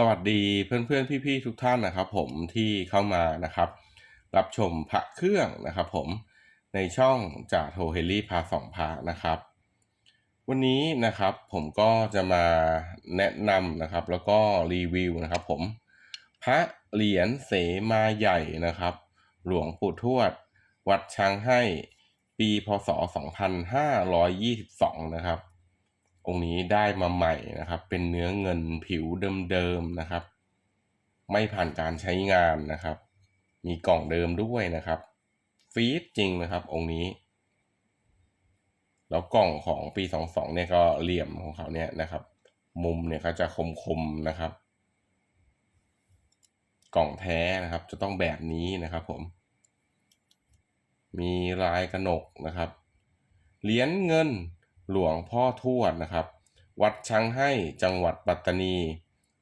สวัสดีเพื่อนๆ พี่ๆ ทุกท่านนะครับผมที่เข้ามานะครับ รับชมพระเครื่องนะครับผมในช่องจ่าโทเฮลี่พาสองพระนะครับ วันนี้นะครับผมก็จะมาแนะนำนะครับ แล้วก็รีวิวนะครับผมพระเหรียญเสมาใหญ่นะครับ หลวงปู่ทวด วัดช้างให้ปีพศ 2522 นะครับ องค์นี้ได้มาใหม่นะครับ เป็นเนื้อเงินผิวเดิมๆนะครับ ไม่ผ่านการใช้งานนะครับ มีกล่องเดิมด้วยนะครับ ฟีดจริงนะครับ องค์นี้ แล้วกล่องของปี 22 เนี่ยก็เหลี่ยมของเขาเนี่ยนะครับ มุมเนี่ยก็จะคมๆนะครับ กล่องแท้นะครับ จะต้องแบบนี้นะครับผม มีลายกระหนกนะครับ เหรียญเงิน หลวงพ่อทวดนะครับ วัดช้างให้จังหวัดปัตตานี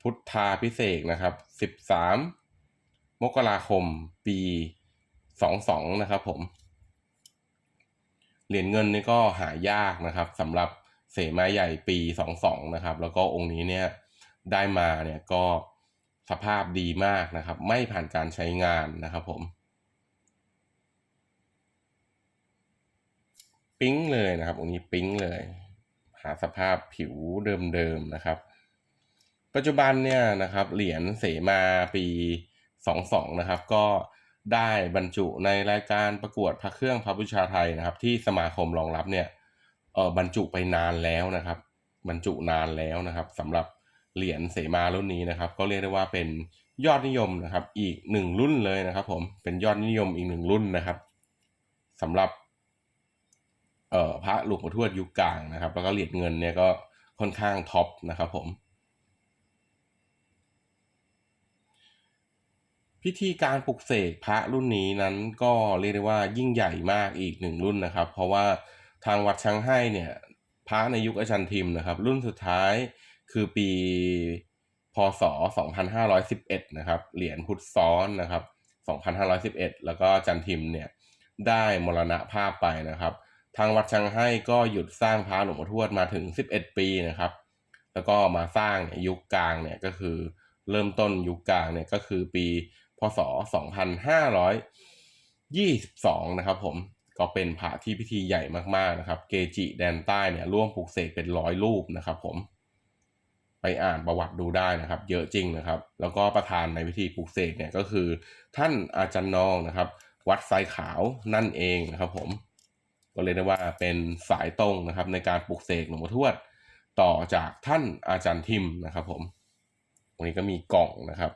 พุทธาพิเศษนะครับ 13 มกราคมปี 22 นะครับผม เหรียญเงินนี่ก็หายากนะครับสำหรับเสมาใหญ่ปี 22 นะครับ แล้วก็องค์นี้เนี่ยได้มาเนี่ยก็สภาพดีมากนะครับ ไม่ผ่านการใช้งานนะครับผม ปิ๊งเลยนะครับองค์นี้ปิ๊งเลย หาสภาพผิวเดิมๆนะครับ ปัจจุบันเนี่ยนะครับ เหรียญเสมาปี22นะครับ ก็ได้บรรจุในรายการประกวดพระเครื่องพระบูชาไทยนะครับ ที่สมาคมรองรับเนี่ยเออบรรจุไปนานแล้วนะครับ บรรจุนานแล้วนะครับสำหรับเหรียญเสมารุ่นนี้นะครับ ก็เรียกได้ว่าเป็นยอดนิยมนะครับ อีกหนึ่งรุ่นเลยนะครับ ผมเป็นยอดนิยมอีกหนึ่งรุ่นนะครับสำหรับ เอ่อพระหลวงปู่ทวดยุคกลางนะครับ แล้วก็เหรียญเงินเนี่ยก็ค่อนข้างท็อปนะครับผม พิธีการปลุกเสกพระรุ่นนี้นั้นก็เรียกได้ว่ายิ่งใหญ่มากอีกหนึ่งรุ่นนะครับ เพราะว่าทางวัดช้างให้เนี่ยพระในยุคอาจารย์ทิมนะครับ รุ่นสุดท้ายคือปีพศ 2511 นะครับเหรียญพุทธซ้อนนะครับ 2511 แล้วก็อาจารย์ทิมเนี่ยได้มรณภาพไปนะครับ ทางวัดช้างให้ก็หยุดสร้างพระหลวงพ่อทวดมาถึง 11 ปีนะครับ แล้วก็มาสร้างเนี่ยยุคกลางเนี่ยก็คือเริ่มต้นยุคกลางเนี่ยก็คือปีพศ 2522 นะครับผมก็เป็นพระที่พิธีใหญ่มากๆนะครับ เกจิแดนใต้เนี่ยร่วมปลูกเสกเป็นร้อยรูปนะครับผมไปอ่านประวัติดูได้นะครับ เยอะจริงนะครับ แล้วก็ประธานในพิธีปลูกเสกเนี่ยก็คือ ท่านอาจารย์นองนะครับ วัดไซขาวนั่นเองนะครับผม ก็เลยได้ว่าเป็นสายตรงนะครับ ในการปลูกเสกหลวงพ่อทวด ต่อจากท่านอาจารย์ทิมนะครับ ผมวันนี้ก็มีกล่องนะครับ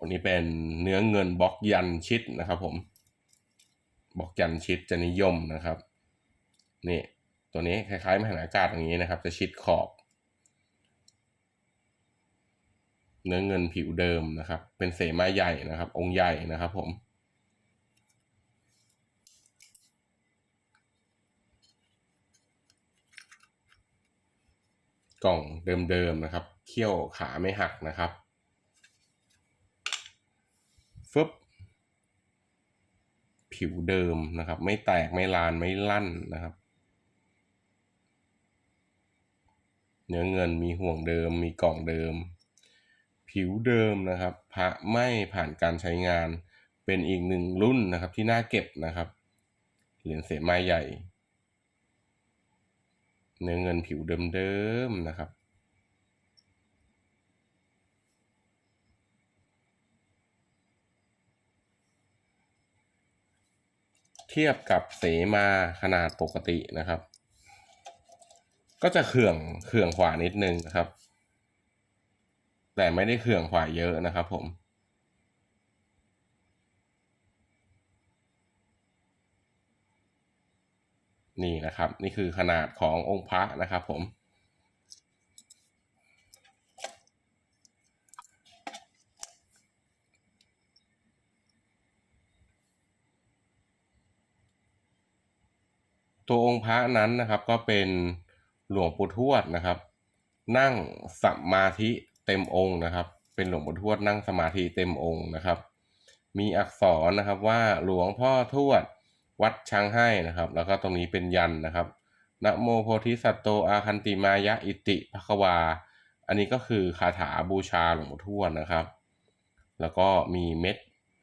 วันนี้เป็นเนื้อเงินบล็อกยันชิดนะครับ ผมบล็อกยันชิดจะนิยมนะครับนี่ตัวนี้คล้ายๆมหาอากาศอย่างนี้นะครับ จะชิดขอบ เนื้อเงินผิวเดิมนะครับ เป็นเสมาใหญ่นะครับ องค์ใหญ่นะครับ ผม กล่องเดิมๆนะครับ เขี้ยวขาไม่หักนะครับฟึบผิวเดิมนะครับ ไม่แตกไม่ลานไม่ลั่นนะครับ เนื้อเงินมีห่วงเดิม มีกล่องเดิม ผิวเดิมนะครับ พระไม่ผ่านการใช้งาน เป็นอีกหนึ่งรุ่นนะครับที่น่าเก็บนะครับ เหรียญเสมาใหญ่ เนื้อเงินผิวเดิมๆนะครับ เทียบกับเสมาขนาดปกตินะครับ ก็จะเขื่องเขื่องขวานิดนึงนะครับ แต่ไม่ได้เขื่องขวาเยอะนะครับผม นี่นะครับ นี่คือขนาดขององค์พระนะครับผมตัวองค์พระนั้นนะครับก็เป็นหลวงปู่ทวดนะครับ นั่งสมาธิเต็มองค์นะครับ เป็นหลวงปู่ทวดนั่งสมาธิเต็มองค์นะครับ มีอักษรนะครับว่าหลวงพ่อทวด วัดช้างให้นะครับ แล้วก็ตรงนี้เป็นยันนะครับนะโมโพธิสัตโตอาคันติมายะอิติภควา อันนี้ก็คือคาถาบูชาหลวงปู่ทวดนะครับ แล้วก็มีเม็ด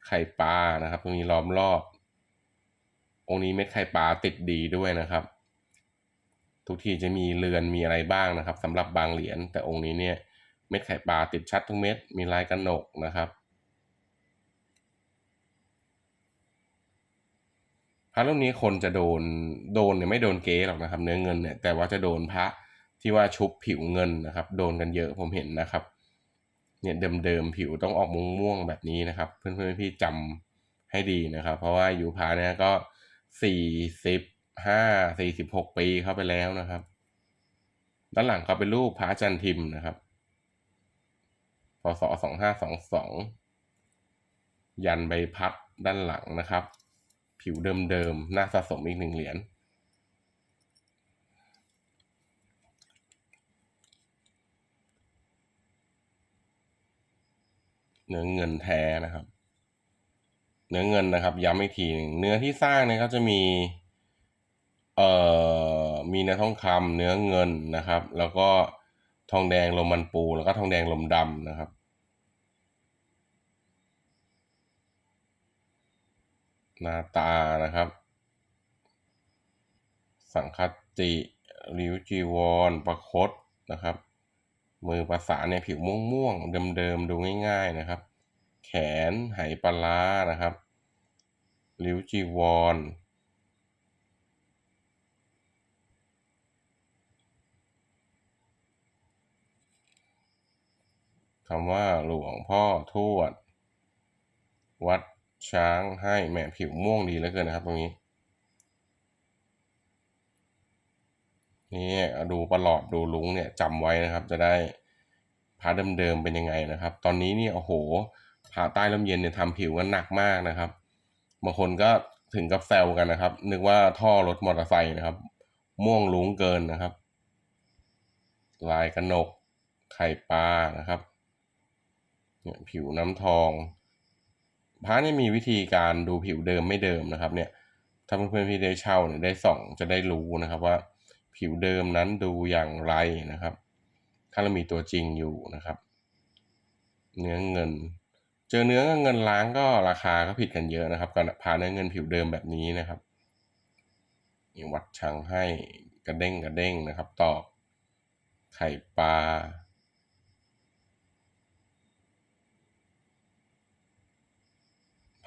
ไข่ปลานะครับ ตรงนี้ล้อมรอบ องค์นี้เม็ดไข่ปลาติดดีด้วยนะครับ ทุกทีจะมีเรือนมีอะไรบ้างนะครับสำหรับบางเหรียญแต่องค์นี้เนี่ยเม็ดไข่ปลาติดชัดทุกเม็ดมีลายกระหนกนะครับ ระรุ่นนี้คนจะโดนโดนเนี่ยไม่โดนเก๊หรอกนะครับ เนื้อเงินเนี่ยแต่ว่าจะโดนพระที่ว่าชุบผิวเงินนะครับ โดนกันเยอะผมเห็นนะครับ เนี่ยเดิมๆผิวต้องออกม่วงๆแบบนี้นะครับ เพื่อนๆพี่จำให้ดีนะครับ เพราะว่าอยู่พระเนี่ยก็สี่สิบห้าสี่สิบหกปีเข้าไปแล้วนะครับ ด้านหลังก็เป็นรูปพระจันทิมนะครับพศสองห้าสองสองยันใบพัดด้านหลังนะครับ ผิวเดิมๆน่าสะสมอีกหนึ่งเหรียญเนื้อเงินแท้นะครับ เนื้อเงินนะครับ ย้ำอีกทีหนึ่งเนื้อที่สร้างเนี่ยก็จะมีเอ่อมีเนื้อทองคำเนื้อเงินนะครับ แล้วก็ทองแดงลมมันปูแล้วก็ทองแดงลมดำนะครับ น้าตานะครับ สังคติริ้วจีวร ประคตนะครับ มือประสานเนี่ยผิวม่วงๆเดิมๆดูง่าย ๆนะครับ แขนไหปลานะครับริ้วจีวรคำว่าหลวงพ่อทวด วัด ช้างให้แหมผิวม่วงดีเหลือเกินนะครับ ตรงนี้นี่ดูประหลอดดูลุงเนี่ยจำไว้นะครับ จะได้พาเดิมๆเป็นยังไงนะครับ ตอนนี้นี่โอ้โหผ่าใต้ลมเย็นเนี่ยทำผิวกันหนักมากนะครับบางคนก็ถึงกับแซวกันนะครับ นึกว่าท่อรถมอเตอร์ไซค์นะครับ ม่วงลุงเกินนะครับ ลายกระหนกไข่ปลานะครับ เนี่ยผิวน้ำทอง พระนี่มีวิธีการดูผิวเดิมไม่เดิมนะครับ เนี่ย ถ้าเพื่อนๆพี่ได้เช่าเนี่ยได้ส่องจะได้รู้นะครับว่า ผิวเดิมนั้นดูอย่างไรนะครับ ถ้าเรามีตัวจริงอยู่นะครับ เนื้อเงิน เจอเนื้อเงินล้างก็ราคาก็ผิดกันเยอะนะครับกับพาเนื้อเงินผิวเดิมแบบนี้นะครับนี่วัดช่างให้กระเด้งกระเด้งนะครับ ตอกไข่ปลา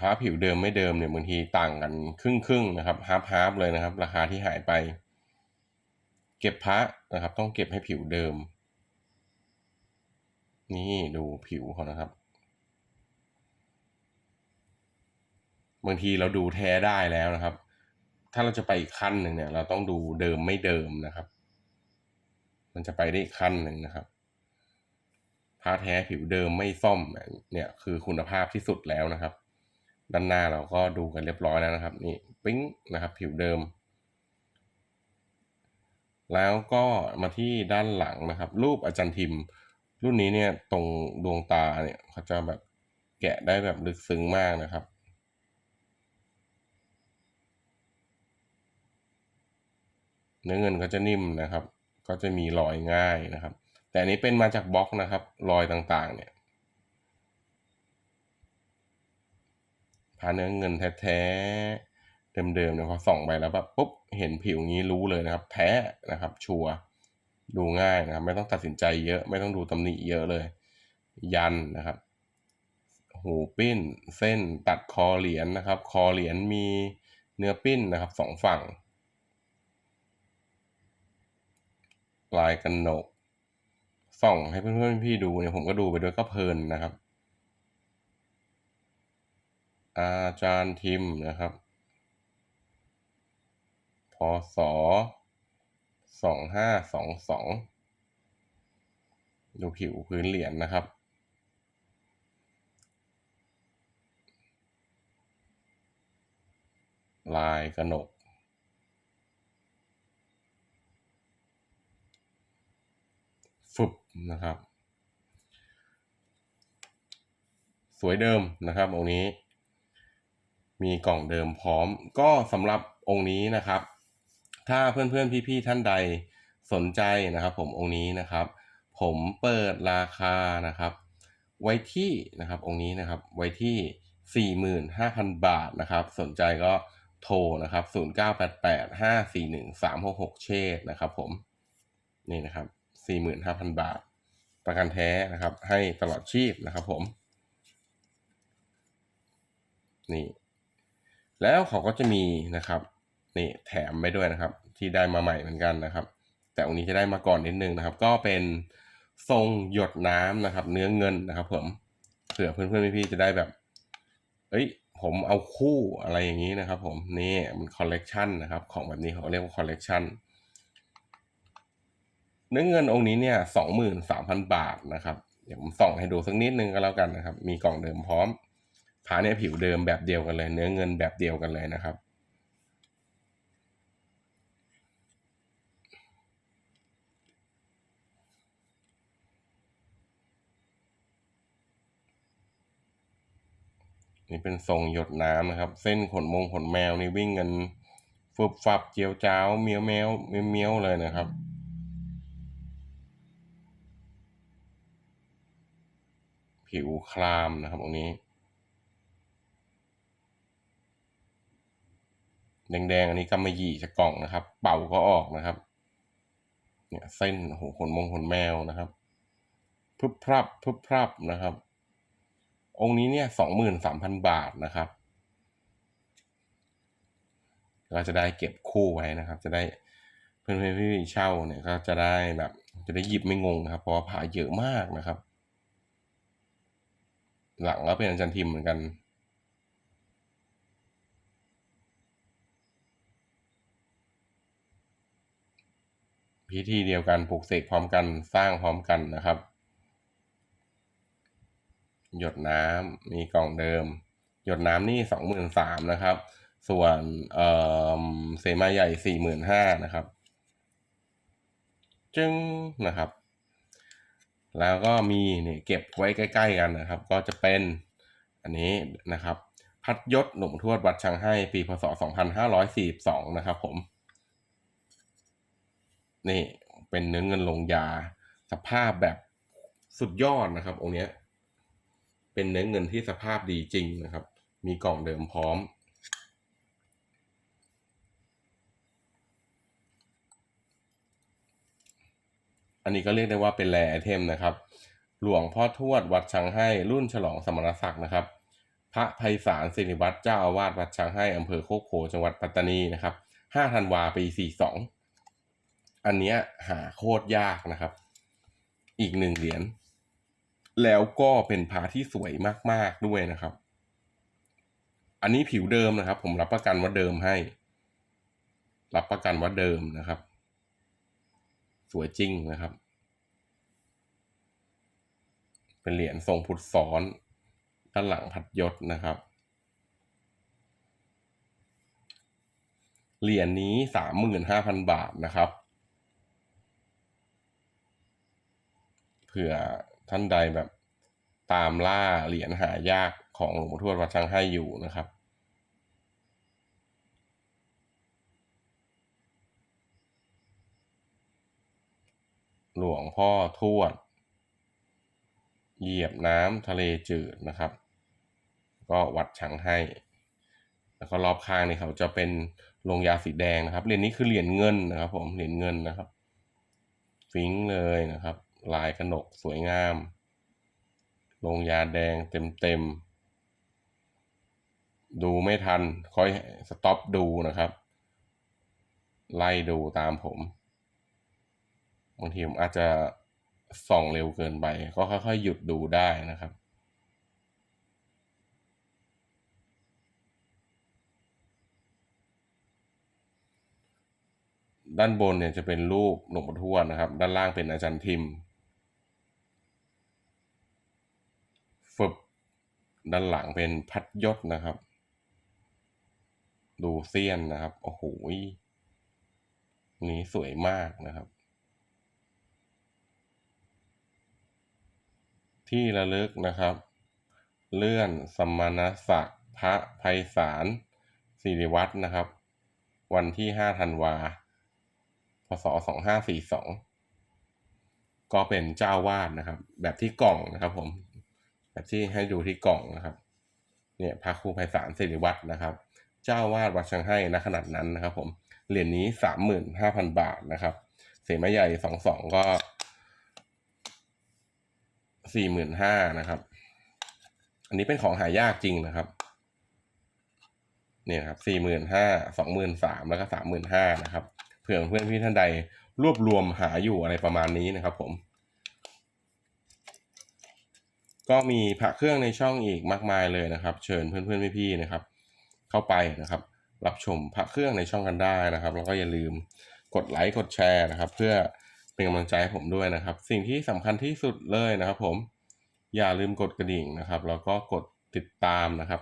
พระผิวเดิมไม่เดิมเนี่ยบางทีต่างกันครึ่งครึ่งนะครับฮาร์ฟฮาร์ฟเลยนะครับ ราคาที่หายไป เก็บพระนะครับ ต้องเก็บให้ผิวเดิม นี่ดูผิวเขานะครับบางทีเราดูแท้ได้แล้วนะครับ ถ้าเราจะไปอีกขั้นหนึ่งเนี่ย เราต้องดูเดิมไม่เดิมนะครับ มันจะไปได้อีกขั้นหนึ่งนะครับพระแท้ผิวเดิมไม่ซ่อมเนี่ยคือคุณภาพที่สุดแล้วนะครับ ด้านหน้าเราก็ดูกันเรียบร้อยแล้วนะครับนี่ปิ้งนะครับผิวเดิม แล้วก็มาที่ด้านหลังนะครับ รูปอาจารย์ทิม รุ่นนี้เนี่ยตรงดวงตาเนี่ยเขาจะแบบแกะได้แบบลึกซึ้งมากนะครับเนื้อเงินก็จะนิ่มนะครับ ก็จะมีรอยง่ายนะครับ แต่อันนี้เป็นมาจากบล็อกนะครับ รอยต่างๆเนี่ย พาเนื้อเงินแท้ๆเดิมๆเนี่ยพอส่องไปแล้วแบบปุ๊บเห็นผิวงี้รู้เลยนะครับ แท้นะครับชัวดูง่ายนะครับ ไม่ต้องตัดสินใจเยอะไม่ต้องดูตำหนิเยอะเลย ยันนะครับ หูปิ้น เส้นตัดคอเหรียญนนะครับ คอเหรียญมีเนื้อปิ้นนะครับสองฝั่ง ลายกันหนกส่องให้เพื่อนๆพี่ดูเนี่ยผมก็ดูไปด้วยก็เพลินนะครับ อาจารย์ทิมนะครับ พศสองห้าสองสองดูผิวพื้นเหรียญนนะครับ ลายกระหนกฝึบนะครับ สวยเดิมนะครับองค์นี้ มีกล่องเดิมพร้อม ก็สำหรับองค์นี้นะครับ ถ้าเพื่อนๆพี่ๆท่านใดสนใจนะครับ ผมองค์นี้นะครับ ผมเปิดราคานะครับ ไว้ที่นะครับองค์นี้นะครับไว้ที่ 45,000 บาทนะครับ สนใจก็โทรนะครับ 0988541366 เชษนะครับผม นี่นะครับ 45,000 บาท ประกันแท้นะครับ ให้ตลอดชีพนะครับผม นี่ แล้วเขาก็จะมีนะครับนี่แถมไปด้วยนะครับ ที่ได้มาใหม่เหมือนกันนะครับ แต่องนี้จะได้มาก่อนนิดนึงนะครับ ก็เป็นทรงหยดน้ำนะครับ เนื้อเงินนะครับผมเผื่อเพื่อนๆพี่ๆจะได้แบบ เอ้ยผมเอาคู่อะไรอย่างนี้นะครับ ผมนี่มันคอลเลกชันนะครับ ของแบบนี้เขาเรียกว่าคอลเลกชันเนื้อเงินองค์นี้เนี่ยสองหมื่นสามพันบาทนะครับ เดี๋ยวผมส่องให้ดูสักนิดนึงก็แล้วกันนะครับ มีกล่องเดิมพร้อม ผาเนี่ยผิวเดิมแบบเดียวกันเลย เนื้อเงินแบบเดียวกันเลยนะครับ นี่เป็นทรงหยดน้ำนะครับ เส้นขนมงขนแมวนี่วิ่งกันฟุบฟับเจียวจ้าวเมียวแมวเมียวเมียวเลยนะครับผิวคลามนะครับตรงนี้ แดงๆ อันนี้กำมะหยี่จากกล่องนะครับ เป่าก็ออกนะครับ เนี่ยเส้นโหขนมงขนแมวนะครับพึบพรับพึบพรับนะครับ องค์นี้เนี่ยสองหมื่นสามพันบาทนะครับ เราจะได้เก็บคู่ไว้นะครับ จะได้เพื่อนๆพี่เช่าเนี่ยก็จะได้แบบ จะได้หยิบไม่งงนะครับ เพราะว่าผ่าเยอะมากนะครับ หลังก็เป็นอาจารย์ทิมเหมือนกัน พิธีเดียวกันปลูกเสกพร้อมกันสร้างพร้อมกันนะครับ หยดน้ำมีกล่องเดิม หยดน้ำนี่สองหมื่นสามนะครับ ส่วนเออเสมาใหญ่สี่หมื่นห้านะครับ จึงนะครับ แล้วก็มีเนี่ยเก็บไว้ใกล้ ๆ กันนะครับ ก็จะเป็นอันนี้นะครับ พัดยศหนุ่มทวดวัดชังให้ปีพศ 2542 นะครับผม นี่เป็นเนื้อเงินลงยา สภาพแบบสุดยอดนะครับ องค์เนี้ย เป็นเนื้อเงินที่สภาพดีจริงนะครับ มีกล่องเดิมพร้อม อันนี้ก็เรียกได้ว่าเป็นแรไอเทมนะครับ หลวงพ่อทวดวัดช้างให้รุ่นฉลองสมณศักดิ์นะครับ พระไพศาลศิริวัตรเจ้าอาวาสวัดช้างให้อำเภอโคกโพจังหวัดปัตตานีนะครับ 5 ธันวาปี 42 อันเนี้ยหาโคตรยากนะครับ อีกหนึ่งเหรียญแล้วก็เป็นพระที่สวยมากๆด้วยนะครับ อันนี้ผิวเดิมนะครับ ผมรับประกันว่าเดิมให้ รับประกันว่าเดิมนะครับ สวยจริงนะครับ เป็นเหรียญทรงพุทธซ้อนด้านหลังพัดยศนะครับ เหรียญนี้สามหมื่นห้าพันบาทนะครับ เผื่อท่านใดแบบตามล่าเหรียญหายากของหลวงปู่ทวดวัดช้างให้อยู่นะครับ หลวงพ่อทวด เหยียบน้ำทะเลจืดนะครับ ก็วัดช้างให้ แล้วก็รอบข้างนี่เขาจะเป็นลงยาสีแดงนะครับเหรียญนี้คือเหรียญเงินนะครับ ผมเหรียญเงินนะครับ ฟิงค์เลยนะครับ ลายกระหนกสวยงาม ลงยาแดงเต็มๆ ดูไม่ทันค่อยสต็อปดูนะครับ ไล่ดูตามผมบางทีผมอาจจะส่องเร็วเกินไป ก็ค่อยๆ หยุดดูได้นะครับด้านบนเนี่ยจะเป็นรูปหลวงปู่ทวดนะครับ ด้านล่างเป็นอาจารย์ทิม ฝึบ ด้านหลังเป็นพัดยศนะครับ ดูเซียนนะครับ โอ้โหนี้สวยมากนะครับ ที่ระลึกนะครับ เลื่อนสมณศักดิ์พระไพศาลสิริวัฒน์นะครับ วันที่ 5 ธันวา พศ 2542 ก็เป็นเจ้าวาดนะครับ แบบที่กล่องนะครับผม แบบที่ให้ดูที่กล่องนะครับ เนี่ยพระครูไพศาลสิริวัฒน์นะครับ เจ้าวาดวัดชังให้ณขนาดนั้นนะครับ ผมเหรียญนี้สามหมื่นห้าพันบาทนะครับ เสมาใหญ่สองสองก็สี่หมื่นห้านะครับ อันนี้เป็นของหายากจริงนะครับ เนี่ยครับสี่หมื่นห้าสองหมื่นสามแล้วก็สามหมื่นห้านะครับ เผื่อเพื่อนพี่ท่านใดรวบรวมหาอยู่อะไรประมาณนี้นะครับ ผม ก็มีพระเครื่องในช่องอีกมากมายเลยนะครับ เชิญเพื่อนๆพี่ๆนะครับ เข้าไปนะครับ รับชมพระเครื่องในช่องกันได้นะครับ แล้วก็อย่าลืมกดไลค์กดแชร์นะครับ เพื่อเป็นกำลังใจให้ผมด้วยนะครับ สิ่งที่สำคัญที่สุดเลยนะครับ ผมอย่าลืมกดกระดิ่งนะครับ แล้วก็กดติดตามนะครับ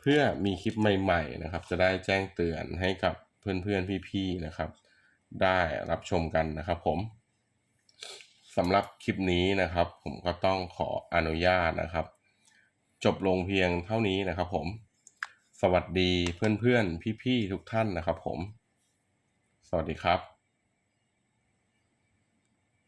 เพื่อมีคลิปใหม่ ๆนะครับ จะได้แจ้งเตือนให้กับเพื่อนๆพี่ๆนะครับ ได้รับชมกันนะครับผม สำหรับคลิปนี้นะครับ ผมก็ต้องขออนุญาตนะครับ จบลงเพียงเท่านี้นะครับผม สวัสดีเพื่อนๆ พี่ๆ ทุกท่านนะครับผม สวัสดีครับ